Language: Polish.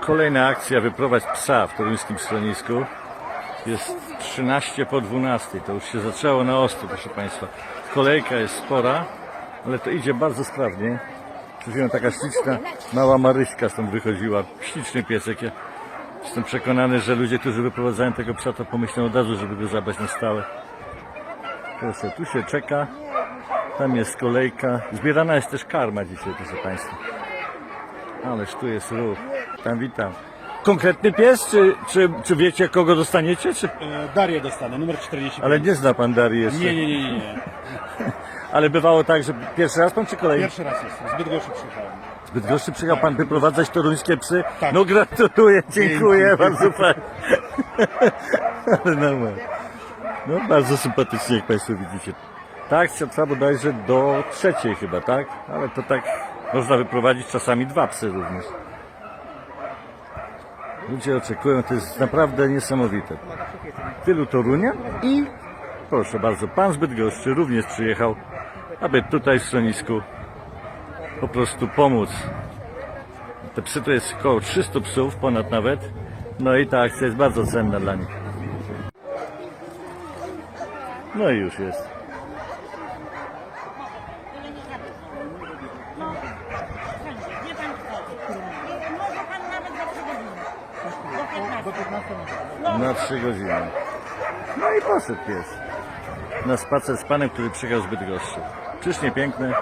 Kolejna akcja wyprowadź psa w toruńskim schronisku. Jest 13 po 12. To już się zaczęło na ostro, proszę Państwa. Kolejka jest spora, ale to idzie bardzo sprawnie. Przed chwilą taka śliczna mała Maryśka stąd wychodziła. Śliczny piesek. Ja Jestem przekonany, że ludzie, którzy wyprowadzają tego psa, to pomyślą od razu, żeby go zabrać na stałe. Proszę, tu się czeka. Tam jest kolejka. Zbierana jest też karma dzisiaj, proszę Państwa. Ależ tu jest ruch. Tam witam. Konkretny pies, czy, czy, czy wiecie, kogo dostaniecie? Czy... E, Darię dostanę, numer 45. Ale nie zna pan Darii jeszcze. Nie, nie, nie, nie, nie. Ale bywało tak, że pierwszy raz pan czy kolejny? Pierwszy raz jestem, zbyt gorszy przyjechałem. Zbyt goszczy przyjechał pan wyprowadzać toruńskie psy? Tak. No gratuluję, dziękuję bardzo pan. Ale normalnie. No bardzo sympatycznie, jak państwo widzicie. Ta akcja trwa bodajże do trzeciej chyba, tak? Ale to tak można wyprowadzić czasami dwa psy również. Ludzie oczekują, to jest naprawdę niesamowite. Tylu Torunia i proszę bardzo, pan z Bydgoszczy również przyjechał, aby tutaj w schronisku po prostu pomóc. Te psy to jest około 300 psów, ponad nawet. No i ta akcja jest bardzo cenna dla nich. No i już jest. Wie pan co? Może pan nawet za 3 godziny. Do 15. Na 3 godziny. No i poszedł pies. Na spacer z panem, który przyjechał z Bydgoszczy. Czyż nie piękne?